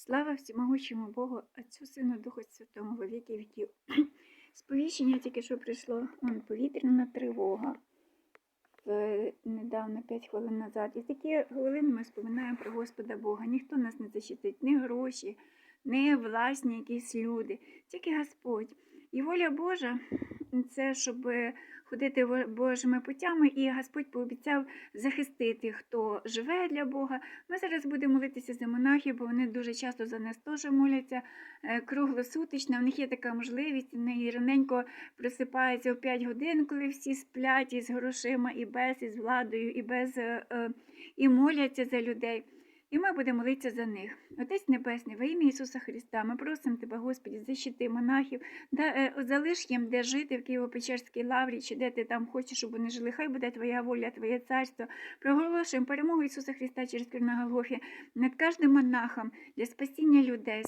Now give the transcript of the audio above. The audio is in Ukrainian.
Слава всемогущому Богу, Отцю Сину, Духу Святому, во віки віків. Сповіщення тільки що прийшло, вон, повітряна тривога. Е, Недавно, 5 хвилин назад. І такі хвилини ми споминаємо про Господа Бога. Ніхто нас не защитить, ні гроші, ні власні якісь люди, тільки Господь. І воля Божа це щоб ходити Божими путями, і Господь пообіцяв захистити, хто живе для Бога. Ми зараз будемо молитися за монахів, бо вони дуже часто за нас теж моляться е, круглосуточно. В них є така можливість, вони раненько просипаються о 5 годин, коли всі сплять із грошима, і без, і з владою, і без е, е, і моляться за людей. І ми будемо молитися за них. Отець Небесний, во ім'я Ісуса Христа, ми просимо Тебе, Господі, защити монахів, да, е, залиш їм, де жити в Києво-Печерській лаврі, чи де ти там хочеш, щоб вони жили. Хай буде Твоя воля, Твоє царство. Проголошуємо перемогу Ісуса Христа через на Голгофі над кожним монахом для спасіння людей.